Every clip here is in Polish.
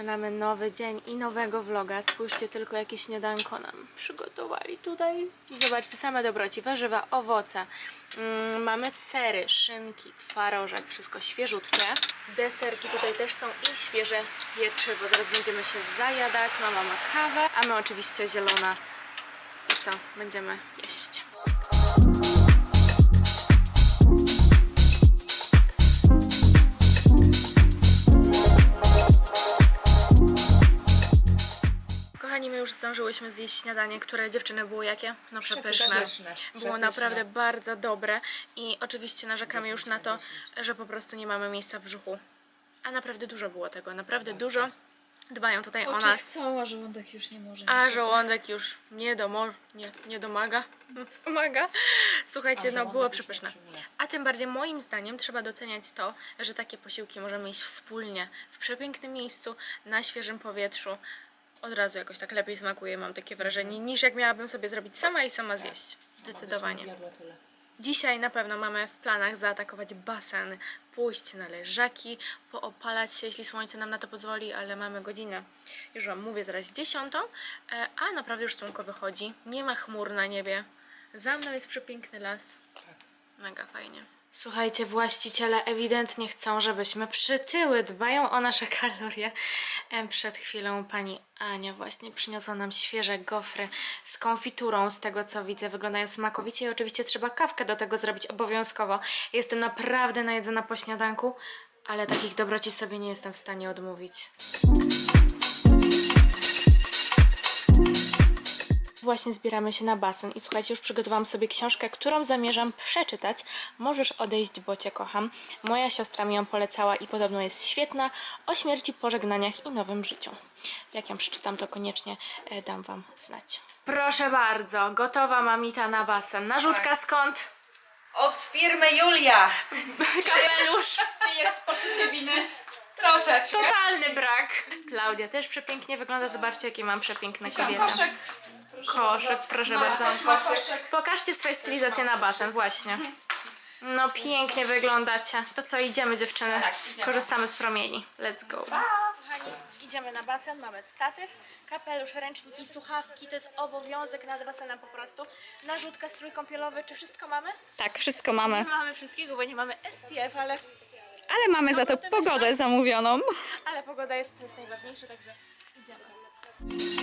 zaczynamy nowy dzień i nowego vloga. Spójrzcie tylko jakie śniadanko nam przygotowali tutaj. Zobaczcie, same dobroci, warzywa, owoce. Mm, mamy sery, szynki, twarożek, wszystko świeżutkie. Deserki tutaj też są i świeże pieczywo. Zaraz będziemy się zajadać. Mama ma kawę, a my oczywiście zielona. I co? Będziemy jeść. My już zdążyłyśmy zjeść śniadanie, które dziewczyny było jakie? No przepyszne. Przepyszne. Było naprawdę bardzo dobre i oczywiście narzekamy już na to, że po prostu nie mamy miejsca w brzuchu. A naprawdę dużo było tego, naprawdę dużo. Dbają tutaj o nas. są, a żołądek już nie może. A żołądek już nie, domo, nie, nie domaga. Domaga. Słuchajcie, no było przepyszne. A tym bardziej moim zdaniem trzeba doceniać to, że takie posiłki możemy jeść wspólnie, w przepięknym miejscu, na świeżym powietrzu. Od razu jakoś tak lepiej smakuje, mam takie wrażenie, niż jak miałabym sobie zrobić sama i sama zjeść. Zdecydowanie. Dzisiaj na pewno mamy w planach zaatakować basen, pójść na leżaki, poopalać się, jeśli słońce nam na to pozwoli, ale mamy godzinę, już Wam mówię, zaraz dziesiątą, e, a naprawdę już słonko wychodzi, nie ma chmur na niebie, za mną jest przepiękny las, mega fajnie. Słuchajcie, właściciele ewidentnie chcą, żebyśmy przytyły, dbają o nasze kalorie. Przed chwilą pani Ania właśnie przyniosła nam świeże gofry z konfiturą, z tego co widzę. Wyglądają smakowicie i oczywiście trzeba kawkę do tego zrobić obowiązkowo. Jestem naprawdę najedzona po śniadanku, ale takich dobroci sobie nie jestem w stanie odmówić. Właśnie zbieramy się na basen i słuchajcie, już przygotowałam sobie książkę, którą zamierzam przeczytać. Możesz odejść, bo Cię kocham. Moja siostra mi ją polecała i podobno jest świetna o śmierci, pożegnaniach i nowym życiu. Jak ją przeczytam, to koniecznie e, dam Wam znać. Proszę bardzo, gotowa mamita na basen. Narzutka skąd? Od firmy Julia! Kapelusz. Czy jest poczucie winy? Troszeczkę. Totalny brak. Klaudia też przepięknie wygląda. Zobaczcie, jakie mam przepiękne kobiety. Koszyk. Proszę bardzo. Pokażcie swoje stylizacje na basen, właśnie. No pięknie wyglądacie. To co, idziemy dziewczyny? Tak, idziemy. Korzystamy z promieni. Let's go. Kochani, idziemy na basen, mamy statyw, kapelusz, ręczniki, słuchawki, to jest obowiązek nad basenem po prostu. Narzutka, strój kąpielowy, czy wszystko mamy? Tak, wszystko mamy. Nie mamy wszystkiego, bo nie mamy SPF, ale, Ale mamy za to pogodę zamówioną. ale pogoda jest, to jest najważniejsze, także idziemy.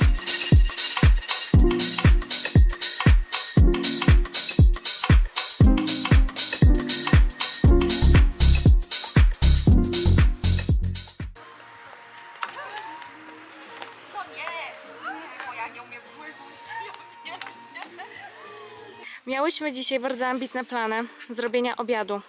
Miałyśmy dzisiaj bardzo ambitne plany zrobienia obiadu.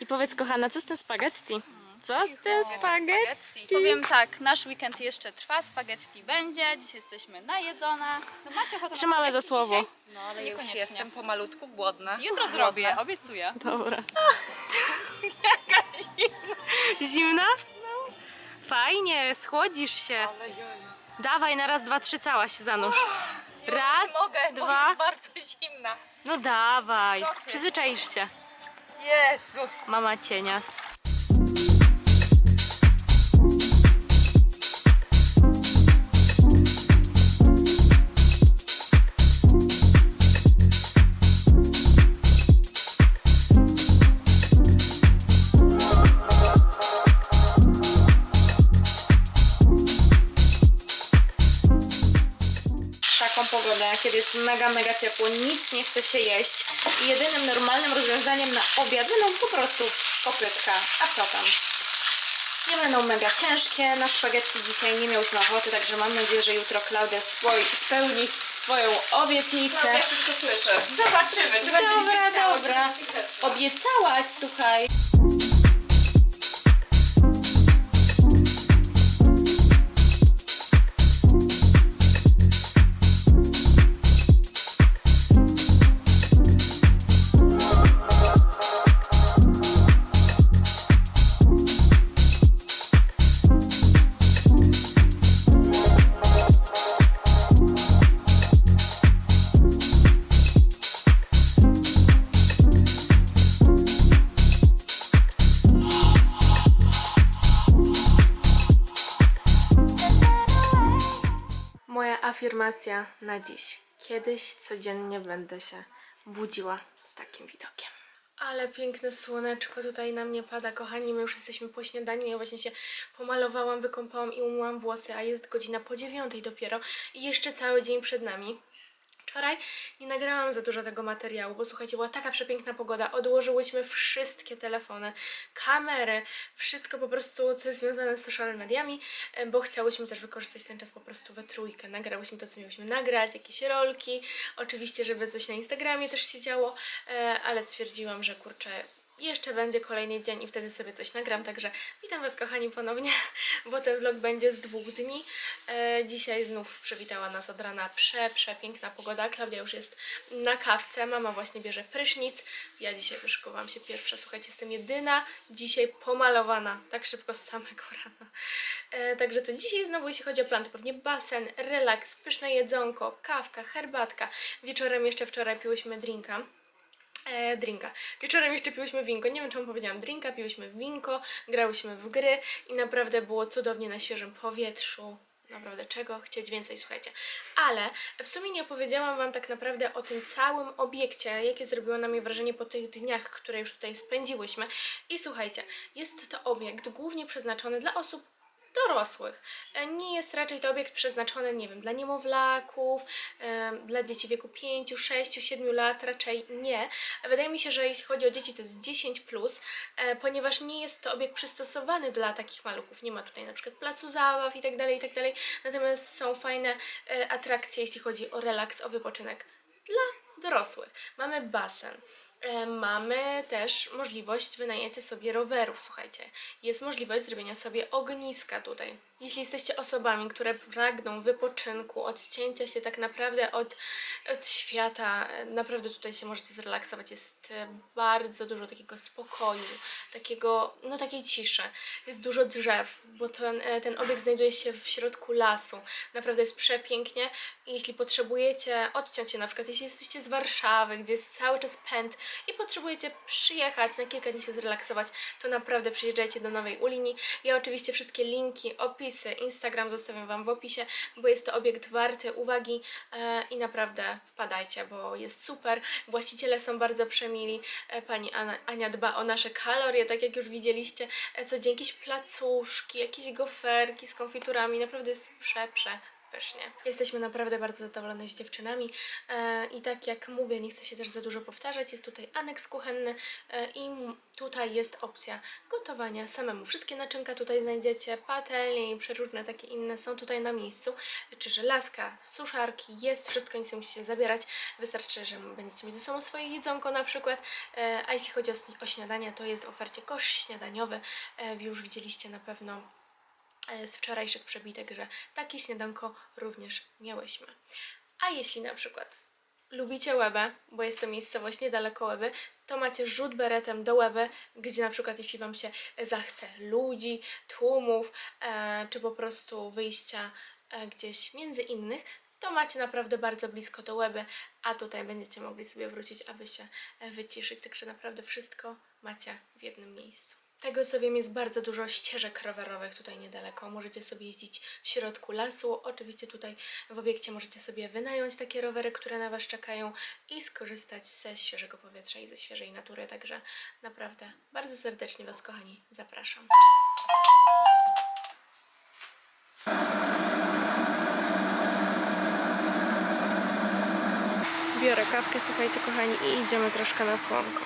I powiedz kochana, co z tym spaghetti? Co z tym spaghetti? Powiem tak, nasz weekend jeszcze trwa, spaghetti będzie, dzisiaj jesteśmy najedzone. No macie ochotę Trzymamy za spaghetti słowo. Dzisiaj? No ale Już niekoniecznie. jestem pomalutku głodna. Jutro zrobię, obiecuję. Dobra. Zimna? Fajnie, schłodzisz się. Ale jojo. Dawaj, na raz, dwa, trzy cała się zanurz. Raz, Nie mogę, bo dwa. jest bardzo zimna. No dawaj, Trochę. przyzwyczaisz się. Jezu. Mama cienias. Mega, mega ciepło, nic nie chce się jeść i jedynym normalnym rozwiązaniem na obiad będą po prostu kopytka. A co tam? Nie będą mega ciężkie, na spaghetti dzisiaj nie miałyśmy ochoty, także mam nadzieję, że jutro Klaudia swoi, spełni swoją obietnicę. Ja wszystko słyszę. Zobaczymy, czy będzie Dobra, dobra. Obiecałaś, słuchaj. Afirmacja na dziś. Kiedyś codziennie będę się budziła z takim widokiem. Ale piękne słoneczko tutaj na mnie pada, kochani. My już jesteśmy po śniadaniu. Ja właśnie się pomalowałam, wykąpałam i umyłam włosy, a jest godzina po dziewiątej dopiero i jeszcze cały dzień przed nami. Wczoraj nie nagrałam za dużo tego materiału, bo słuchajcie, była taka przepiękna pogoda. Odłożyłyśmy wszystkie telefony, kamery, wszystko po prostu, co jest związane z social mediami, e, bo chciałyśmy też wykorzystać ten czas po prostu we trójkę. Nagrałyśmy to, co miałyśmy nagrać, jakieś rolki, oczywiście, żeby coś na Instagramie też się działo, e, ale stwierdziłam, że kurczę, jeszcze będzie kolejny dzień i wtedy sobie coś nagram, także witam Was kochani ponownie, bo ten vlog będzie z dwóch dni. E, dzisiaj znów przywitała nas od rana prze, przepiękna pogoda. Klaudia już jest na kawce, mama właśnie bierze prysznic. Ja dzisiaj wyszykowałam się pierwsza, słuchajcie, jestem jedyna dzisiaj pomalowana, tak szybko z samego rana. E, także to dzisiaj znowu, jeśli chodzi o plan, to pewnie basen, relaks, pyszne jedzonko, kawka, herbatka. Wieczorem jeszcze wczoraj piłyśmy drinka drinka. Wieczorem jeszcze piłyśmy winko. Nie wiem, czemu powiedziałam drinka, piłyśmy winko, grałyśmy w gry i naprawdę było cudownie na świeżym powietrzu. Naprawdę, czego chcieć więcej, słuchajcie. Ale w sumie nie opowiedziałam Wam tak naprawdę o tym całym obiekcie, jakie zrobiło na mnie wrażenie po tych dniach, które już tutaj spędziłyśmy. I słuchajcie, jest to obiekt głównie przeznaczony dla osób dorosłych. E, Nie jest raczej to obiekt przeznaczony, nie wiem, dla niemowlaków, e, dla dzieci wieku 5, 6, 7 lat, raczej nie. Wydaje mi się, że jeśli chodzi o dzieci, to jest 10, plus, e, ponieważ nie jest to obiekt przystosowany dla takich maluchów. Nie ma tutaj na przykład placu zabaw i tak dalej, i tak. Natomiast są fajne atrakcje, jeśli chodzi o relaks, o wypoczynek dla dorosłych. Mamy basen. E, Mamy też możliwość wynajęcia sobie rowerów, słuchajcie. Jest możliwość zrobienia sobie ogniska tutaj. Jeśli jesteście osobami, które pragną wypoczynku, odcięcia się tak naprawdę od, od świata, naprawdę tutaj się możecie zrelaksować. Jest e, bardzo dużo takiego spokoju, takiego, no takiej ciszy. Jest dużo drzew, bo ten, e, ten obiekt znajduje się w środku lasu. Naprawdę jest przepięknie jeśli potrzebujecie odciąć się, na przykład jeśli jesteście z Warszawy, gdzie jest cały czas pęd i potrzebujecie przyjechać na kilka dni się zrelaksować, to naprawdę przyjeżdżajcie do Nowej Ulini. Ja oczywiście wszystkie linki, Instagram zostawiam Wam w opisie, bo jest to obiekt warty uwagi e, i naprawdę wpadajcie, bo jest super. Właściciele są bardzo przemili. E, pani Ania, dba o nasze kalorie, tak jak już widzieliście. E, co dzień jakieś placuszki, jakieś goferki z konfiturami. Naprawdę jest prze, prze pysznie. Jesteśmy naprawdę bardzo zadowolone z dziewczynami. E, i tak jak mówię, nie chcę się też za dużo powtarzać, jest tutaj aneks kuchenny e, i tutaj jest opcja gotowania samemu. Wszystkie naczynka tutaj znajdziecie, patelnie i przeróżne takie inne są tutaj na miejscu, czy żelazka, suszarki, jest wszystko, nic nie musicie zabierać, wystarczy, że będziecie mieć ze sobą swoje jedzonko na przykład, e, a jeśli chodzi o, śniadanie, to jest w ofercie kosz śniadaniowy, już widzieliście na pewno z wczorajszych przebitek, że takie śniadanko również miałyśmy. A jeśli na przykład lubicie Łebę, bo jest to miejscowość niedaleko Łeby, to macie rzut beretem do Łeby, gdzie na przykład jeśli Wam się zachce ludzi, tłumów, e, czy po prostu wyjścia e, gdzieś między innych, to macie naprawdę bardzo blisko do Łeby, a tutaj będziecie mogli sobie wrócić, aby się e, wyciszyć. Także naprawdę wszystko macie w jednym miejscu. Tego co wiem jest bardzo dużo ścieżek rowerowych tutaj niedaleko. Możecie sobie jeździć w środku lasu. Oczywiście tutaj w obiekcie możecie sobie wynająć takie rowery, które na Was czekają i skorzystać ze świeżego powietrza i ze świeżej natury. Także naprawdę bardzo serdecznie Was kochani zapraszam. Biorę kawkę, słuchajcie kochani, i idziemy troszkę na słonko.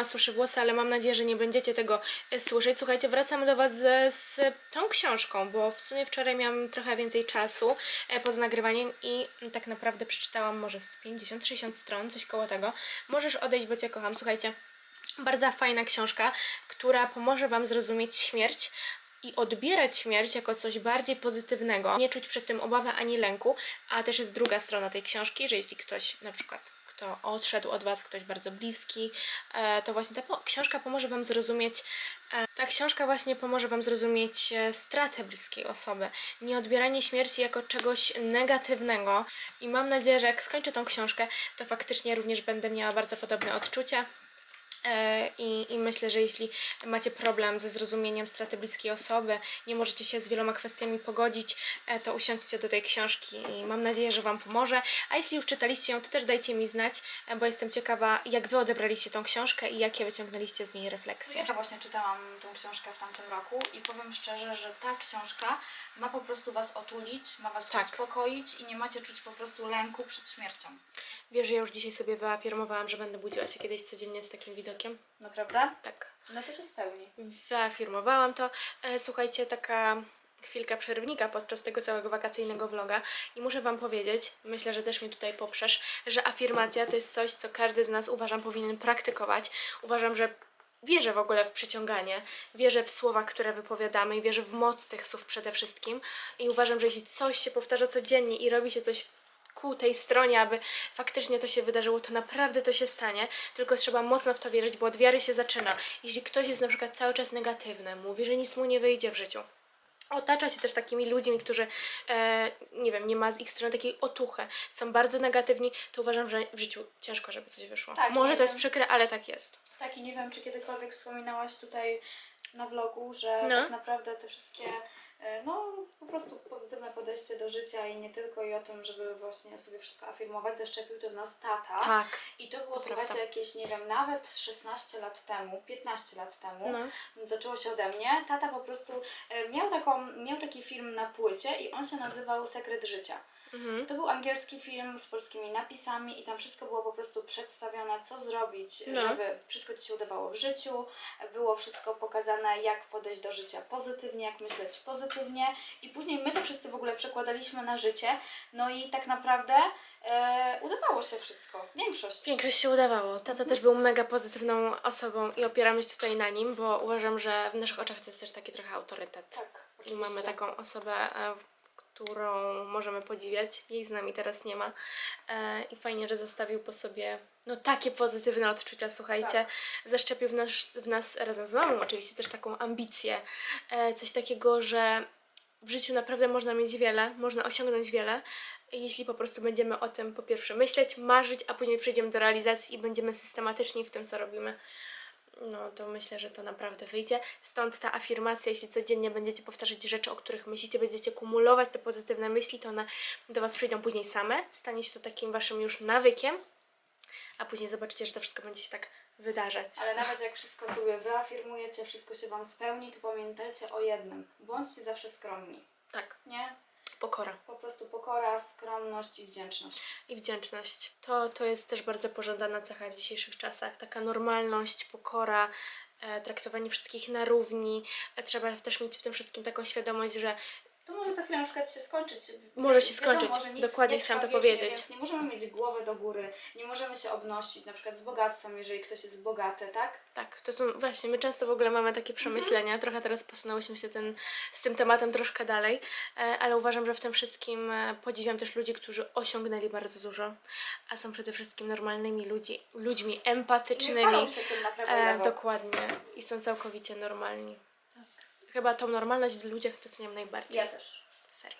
Mama suszy włosy, ale mam nadzieję, że nie będziecie tego e, słyszeć. Słuchajcie, wracam do Was z, z tą książką, bo w sumie wczoraj miałam trochę więcej czasu e, poza nagrywaniem i tak naprawdę przeczytałam może z 50-60 stron, coś koło tego. Możesz odejść, bo Cię kocham. Słuchajcie, bardzo fajna książka, która pomoże Wam zrozumieć śmierć i odbierać śmierć jako coś bardziej pozytywnego. Nie czuć przed tym obawy ani lęku, a też jest druga strona tej książki, że jeśli ktoś na przykład kto odszedł od Was, ktoś bardzo bliski, e, to właśnie ta książka pomoże Wam zrozumieć, e, ta książka właśnie pomoże Wam zrozumieć e, stratę bliskiej osoby, nie odbieranie śmierci jako czegoś negatywnego i mam nadzieję, że jak skończę tą książkę, to faktycznie również będę miała bardzo podobne odczucia. E, I, I myślę, że jeśli macie problem ze zrozumieniem straty bliskiej osoby, nie możecie się z wieloma kwestiami pogodzić, e, to usiądźcie do tej książki i mam nadzieję, że Wam pomoże. A jeśli już czytaliście ją, to też dajcie mi znać, e, bo jestem ciekawa, jak Wy odebraliście tą książkę i jakie wyciągnęliście z niej refleksje. Ja właśnie czytałam tą książkę w tamtym roku i powiem szczerze, że ta książka ma po prostu Was otulić, ma Was Tak. uspokoić i nie macie czuć po prostu lęku przed śmiercią. Wiesz, że ja już dzisiaj sobie wyafirmowałam, że będę budziła się kiedyś codziennie z takim widokiem? Naprawdę? Tak. No to się spełni. Wyafirmowałam to. E, Słuchajcie, taka chwilka przerwnika podczas tego całego wakacyjnego vloga i muszę Wam powiedzieć, myślę, że też mnie tutaj poprzesz, że afirmacja to jest coś, co każdy z nas uważam powinien praktykować. Uważam, że wierzę w ogóle w przyciąganie, wierzę w słowa, które wypowiadamy i wierzę w moc tych słów przede wszystkim i uważam, że jeśli coś się powtarza codziennie i robi się coś w ku tej stronie, aby faktycznie to się wydarzyło, to naprawdę to się stanie, tylko trzeba mocno w to wierzyć, bo od wiary się zaczyna. Jeśli ktoś jest na przykład cały czas negatywny, mówi, że nic mu nie wyjdzie w życiu, otacza się też takimi ludźmi, którzy, e, nie wiem, nie ma z ich strony takiej otuchy, są bardzo negatywni, to uważam, że w życiu ciężko, żeby coś wyszło. Tak, Może to jest przykre, ale tak jest. Tak i nie wiem, czy kiedykolwiek wspominałaś tutaj na vlogu, że No. tak naprawdę te wszystkie, no po prostu pozytywne podejście do życia i nie tylko i o tym, żeby właśnie sobie wszystko afirmować, zaszczepił to w nas tata. Tak. I to było, To słuchajcie, prawda. jakieś, nie wiem, nawet 16 lat temu, 15 lat temu, No. zaczęło się ode mnie. Tata po prostu e, miał, taką, miał taki film na płycie i on się nazywał Sekret Życia. Mhm. To był angielski film z polskimi napisami i tam wszystko było po prostu przedstawione, co zrobić, No. żeby wszystko Ci się udawało w życiu. Było wszystko pokazane, jak podejść do życia pozytywnie, jak myśleć pozytywnie. I później my to wszyscy w ogóle przekładaliśmy na życie. No i tak naprawdę e, udawało się wszystko. Większość. Większość się udawało. Tata też był mega pozytywną osobą i opieramy się tutaj na nim, bo uważam, że w naszych oczach to jest też taki trochę autorytet. Tak. I oczywiście. mamy taką osobę, e, którą możemy podziwiać. Jej z nami teraz nie ma. E, I fajnie, że zostawił po sobie no takie pozytywne odczucia, słuchajcie. Tak. Zaszczepił w nas, w nas razem z mamą oczywiście też taką ambicję. E, coś takiego, że w życiu naprawdę można mieć wiele, można osiągnąć wiele, jeśli po prostu będziemy o tym po pierwsze myśleć, marzyć, a później przejdziemy do realizacji i będziemy systematyczni w tym, co robimy. No to myślę, że to naprawdę wyjdzie. Stąd ta afirmacja, jeśli codziennie będziecie powtarzać rzeczy, o których myślicie, będziecie kumulować te pozytywne myśli, to one do Was przyjdą później same. Stanie się to takim Waszym już nawykiem, a później zobaczycie, że to wszystko będzie się tak wydarzać. Ale nawet jak wszystko sobie wyafirmujecie, wszystko się Wam spełni, to pamiętajcie o jednym. Bądźcie zawsze skromni. Tak, Nie? Pokora. Po prostu pokora, skromność i wdzięczność. i wdzięczność. To, to jest też bardzo pożądana cecha w dzisiejszych czasach. Taka normalność, pokora, e, traktowanie wszystkich na równi. E, trzeba też mieć w tym wszystkim taką świadomość, że To może za chwilę na przykład się skończyć. Może się Wiadomo, skończyć. że nic Dokładnie nie chciałam to trwa wiecznie, powiedzieć. Więc nie możemy mieć głowy do góry, nie możemy się obnosić na przykład z bogactwem, jeżeli ktoś jest bogaty, tak? tak, to są właśnie, my często w ogóle mamy takie przemyślenia. Trochę teraz posunęłyśmy się ten, z tym tematem troszkę dalej, e, ale uważam, że w tym wszystkim e, podziwiam też ludzi, którzy osiągnęli bardzo dużo, a są przede wszystkim normalnymi ludzi, ludźmi Nie empatycznymi. chwalą się tym na prawo i E, dokładnie. I są całkowicie normalni. Chyba tą normalność w ludziach doceniam najbardziej. Ja też. Serio.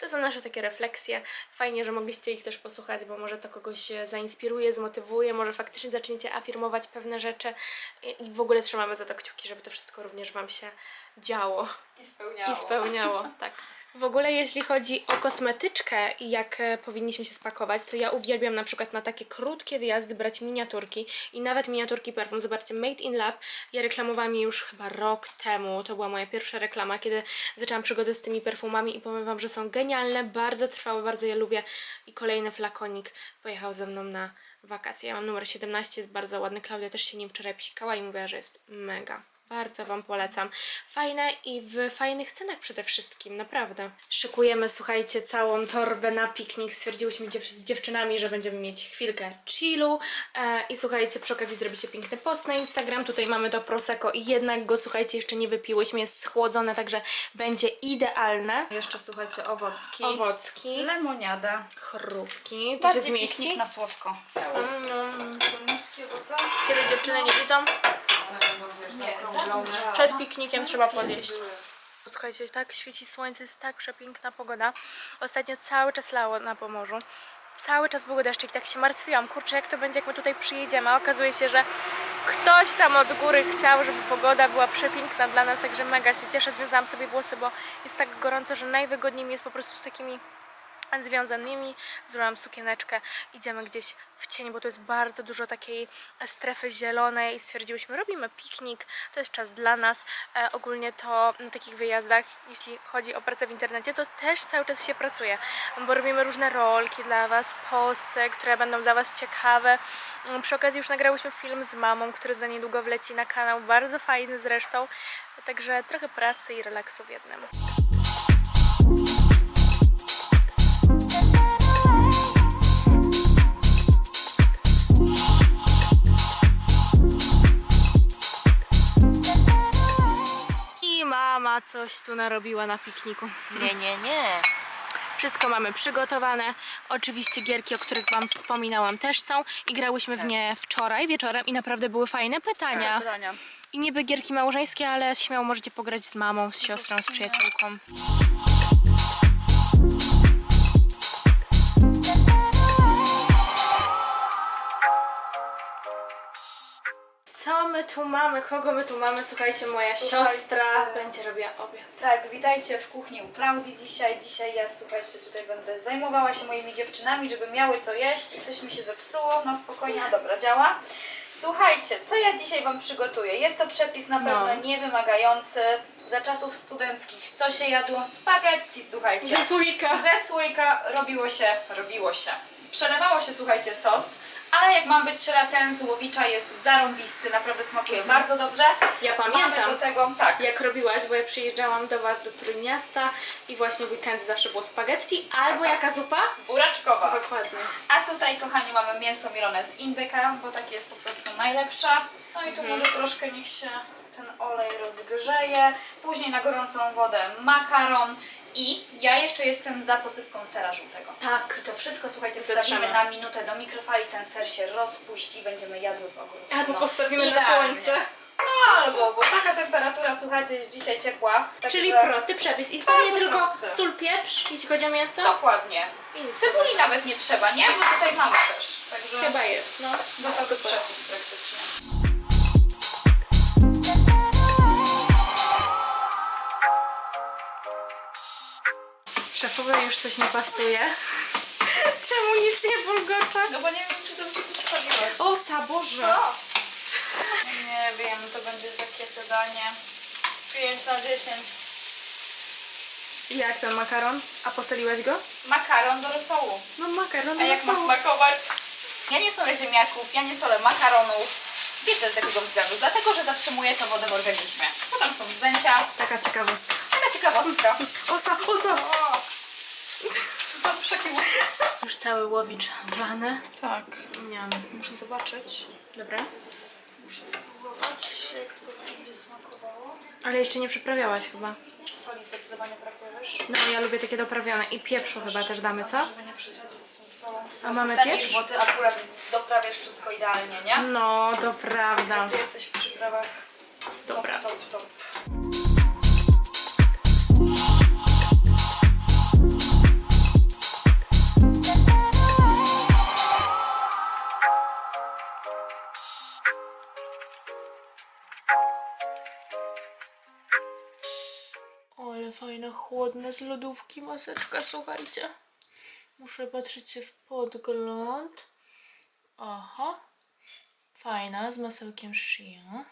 To są nasze takie refleksje. Fajnie, że mogliście ich też posłuchać, bo może to kogoś e, zainspiruje, zmotywuje, może faktycznie zaczniecie afirmować pewne rzeczy i i w ogóle trzymamy za to kciuki, żeby to wszystko również Wam się działo I spełniało. i spełniało. Tak. W ogóle jeśli chodzi o kosmetyczkę i jak e, powinniśmy się spakować, to ja uwielbiam na przykład na takie krótkie wyjazdy brać miniaturki i nawet miniaturki perfum. Zobaczcie, Made in Lab, ja reklamowałam je już chyba rok temu, to była moja pierwsza reklama, kiedy zaczęłam przygodę z tymi perfumami i powiem Wam, że są genialne, bardzo trwałe, bardzo je lubię i kolejny flakonik pojechał ze mną na wakacje. Ja mam numer 17, jest bardzo ładny, Klaudia też się nim wczoraj psikała i mówiła, że jest mega. Bardzo Wam polecam. Fajne i w fajnych cenach przede wszystkim, naprawdę. Szykujemy, słuchajcie, całą torbę na piknik. Stwierdziłyśmy dziew- z dziewczynami, że będziemy mieć chwilkę chillu. E, I słuchajcie, przy okazji zrobicie piękny post na Instagram. Tutaj mamy to Prosecco i jednak go, słuchajcie, jeszcze nie wypiłyśmy. Jest schłodzone, także będzie idealne. Jeszcze słuchajcie, owocki. Owocki, Lemoniada. chrupki, to się zmieści. na słodko. Mm, co? Kiedy dziewczyny nie widzą, Przed piknikiem trzeba podjeść. Słuchajcie, tak świeci słońce, jest tak przepiękna pogoda. Ostatnio cały czas lało na Pomorzu. Cały czas były deszcze i tak się martwiłam. Kurczę, jak to będzie, jak my tutaj przyjedziemy? A okazuje się, że ktoś tam od góry chciał, żeby pogoda była przepiękna dla nas, także mega się cieszę. Związałam sobie włosy, bo jest tak gorąco, że najwygodniej mi jest po prostu z takimi związanymi. Zrobiłam sukieneczkę, idziemy gdzieś w cień, bo tu jest bardzo dużo takiej strefy zielonej i stwierdziłyśmy, robimy piknik, to jest czas dla nas. E, ogólnie to na takich wyjazdach, jeśli chodzi o pracę w internecie, to też cały czas się pracuje, bo robimy różne rolki dla Was, posty, które będą dla Was ciekawe. Mm, Przy okazji już nagrałyśmy film z mamą, który za niedługo wleci na kanał, bardzo fajny zresztą, także trochę pracy i relaksu w jednym. Mama coś tu narobiła na pikniku. Nie, nie, nie. Wszystko mamy przygotowane. Oczywiście gierki, o których Wam wspominałam, też są. I grałyśmy w nie wczoraj wieczorem i naprawdę były fajne pytania. Pytania. I niby gierki małżeńskie, ale śmiało możecie pograć z mamą, z siostrą, z przyjaciółką. My tu mamy? Kogo my tu mamy? Słuchajcie, moja Słuchajcie. siostra będzie robiła obiad. Tak, witajcie w kuchni u Klaudii dzisiaj. Dzisiaj ja, słuchajcie, tutaj będę zajmowała się moimi dziewczynami, żeby miały co jeść i coś mi się zepsuło. Na spokojnie, a dobra, działa. Słuchajcie, co ja dzisiaj Wam przygotuję? Jest to przepis na pewno No. niewymagający za czasów studenckich. Co się jadło? Spaghetti, słuchajcie. Ze słoika. Ze słoika robiło się, robiło się. Przelewało się, słuchajcie, sos. Ale jak mam być szczera, ten z łowicza jest zarąbisty, naprawdę smakuje bardzo dobrze. Ja Mamy pamiętam. do tego, tak, jak robiłaś, bo ja przyjeżdżałam do Was do Trójmiasta i właśnie w weekend zawsze było spaghetti albo jaka zupa? buraczkowa. Dokładnie. A tutaj, kochani, mamy mięso mielone z indyka, bo takie jest po prostu najlepsze. No i tu Mhm. może troszkę niech się ten olej rozgrzeje. Później na gorącą wodę makaron. I ja jeszcze jestem za posypką sera żółtego. Tak. I to wszystko, słuchajcie, wstawimy na minutę do mikrofali, ten ser się rozpuści i będziemy jadły w ogródku. Albo No, postawimy na słońce. No albo, bo taka temperatura, słuchajcie, jest dzisiaj ciepła. Także Czyli prosty przepis. I pewnie Bardzo tylko prosty. sól, pieprz, jeśli chodzi o mięso. Dokładnie. I nic. Cebuli nawet nie trzeba, nie? Bo tutaj mamy też. Także Chyba jest, no. gotowy przepis praktycznie. Już coś nie pasuje. Czemu nic nie bulgocza? No bo nie wiem, czy dobrze przedstawiłaś. O, saboże. No. Nie wiem, to będzie takie zadanie. 5 na 10. Jak ten makaron? A posoliłaś go? Makaron do rosołu. No makaron A jak ma smakować? Ja nie solę ziemniaków, ja nie solę makaronów. Wiecie z jakiego względu? Dlatego, że zatrzymuje to wodę w organizmie. Bo tam są zdęcia. Taka ciekawostka. Taka ciekawostka. Osa, osa. O! Już cały łowicz wlany. Tak. Nie Muszę zobaczyć. Dobra. Muszę spróbować, jak to będzie smakowało. Ale jeszcze nie przyprawiałaś chyba. Soli zdecydowanie brakuje, wiesz? No ja lubię takie doprawione. I pieprzu chyba też damy, co? Żeby nie przesadzić z tą solą. A mamy cenisz, pieprz? Bo ty akurat doprawiasz wszystko idealnie, nie? No, to prawda. Ty jesteś w przyprawach Dobra. top, top, top. Ale fajna, chłodna z lodówki maseczka, słuchajcie. Muszę patrzeć się w podgląd. Aha. Fajna, z masełkiem Shia.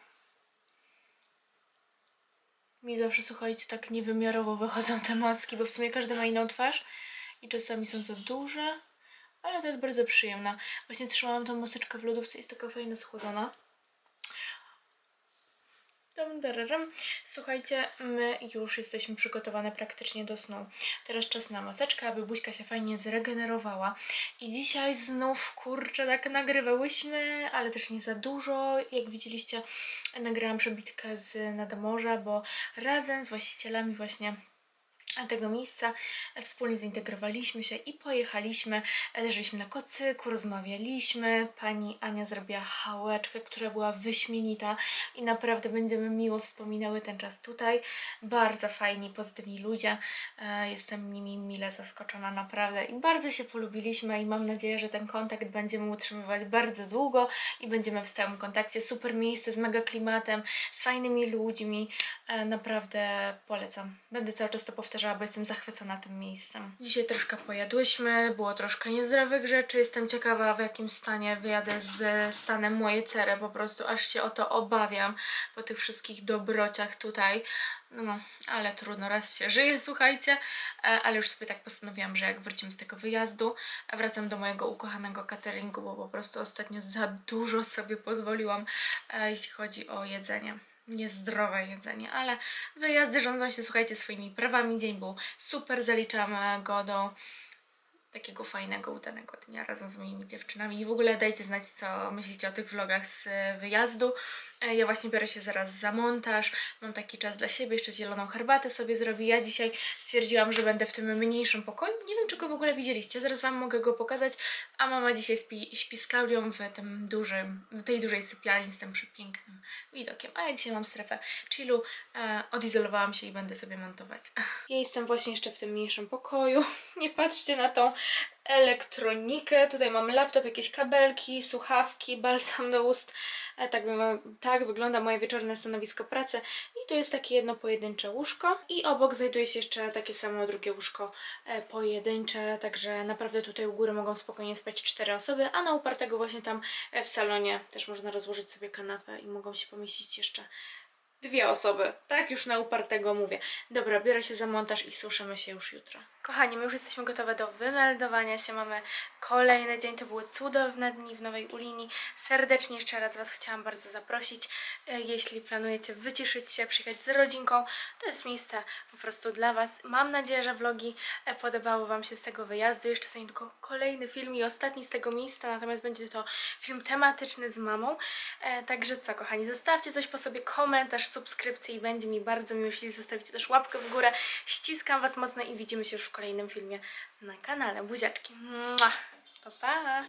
Mi zawsze, słuchajcie, tak niewymiarowo wychodzą te maski, bo w sumie każdy ma inną twarz i czasami są za duże, ale to jest bardzo przyjemna. Właśnie trzymałam tą maseczkę w lodówce, jest taka fajna, schłodzona. Słuchajcie, my już jesteśmy przygotowane praktycznie do snu. Teraz czas na maseczkę, aby buźka się fajnie zregenerowała. I dzisiaj znów, kurczę, tak nagrywałyśmy, ale też nie za dużo. Jak widzieliście, nagrałam przebitkę z Nadmorza, bo razem z właścicielami właśnie tego miejsca wspólnie zintegrowaliśmy się i pojechaliśmy. Leżeliśmy na kocyku, rozmawialiśmy. Pani Ania zrobiła hałeczkę, która była wyśmienita i naprawdę będziemy miło wspominały ten czas tutaj. Bardzo fajni, pozytywni ludzie. E, Jestem nimi mile zaskoczona naprawdę i bardzo się polubiliśmy i mam nadzieję, że ten kontakt będziemy utrzymywać bardzo długo i będziemy w stałym kontakcie. Super miejsce z mega klimatem, z fajnymi ludźmi. E, Naprawdę polecam. Będę cały czas to powtarzała, bo jestem zachwycona tym miejscem. Dzisiaj troszkę pojadłyśmy, było troszkę niezdrowych rzeczy. Jestem ciekawa, w jakim stanie wyjadę z stanem mojej cery. Po prostu aż się o to obawiam po tych wszystkich dobrociach tutaj. No, no, ale trudno, raz się żyje, słuchajcie. E, Ale już sobie tak postanowiłam, że jak wrócimy z tego wyjazdu, wracam do mojego ukochanego cateringu, bo po prostu ostatnio za dużo sobie pozwoliłam, e, jeśli chodzi o jedzenie niezdrowe jedzenie, ale wyjazdy rządzą się, słuchajcie, swoimi prawami. Dzień był super, zaliczam go do takiego fajnego, udanego dnia razem z moimi dziewczynami. I w ogóle dajcie znać, co myślicie o tych vlogach z wyjazdu. E, Ja właśnie biorę się zaraz za montaż. Mam taki czas dla siebie, jeszcze zieloną herbatę sobie zrobię. Ja dzisiaj stwierdziłam, że będę w tym mniejszym pokoju. Nie wiem, czy go w ogóle widzieliście. Zaraz Wam mogę go pokazać. A mama dzisiaj śpi, z Klaudią w tym dużym, w tej dużej sypialni z tym przepięknym widokiem. A ja dzisiaj mam strefę chillu. E, odizolowałam się i będę sobie montować. Ja jestem właśnie jeszcze w tym mniejszym pokoju. Nie patrzcie na tą elektronikę. Tutaj mam laptop, jakieś kabelki, słuchawki, balsam do ust. E, Tak, tak wygląda moje wieczorne stanowisko pracy. I tu jest takie jedno pojedyncze łóżko. I obok znajduje się jeszcze takie samo drugie łóżko e, pojedyncze. Także naprawdę tutaj u góry mogą spokojnie spać cztery osoby, a na upartego właśnie tam e, w salonie też można rozłożyć sobie kanapę i mogą się pomieścić jeszcze dwie osoby. Tak, już na upartego mówię. Dobra, biorę się za montaż i słyszymy się już jutro. Kochani, my już jesteśmy gotowe do wymeldowania się. Mamy kolejny dzień. To były cudowne dni w Nowej Ulini. Serdecznie jeszcze raz Was chciałam bardzo zaprosić. E, Jeśli planujecie wyciszyć się, przyjechać z rodzinką, to jest miejsce po prostu dla Was. Mam nadzieję, że vlogi e, podobały Wam się z tego wyjazdu. Jeszcze jest tylko kolejny film i ostatni z tego miejsca, natomiast będzie to film tematyczny z mamą. E, Także co, kochani, zostawcie coś po sobie, komentarz, subskrypcji i będzie mi bardzo miło, jeśli zostawicie też łapkę w górę. Ściskam Was mocno i widzimy się już w kolejnym filmie na kanale. Buziaczki. Mua. Pa, pa.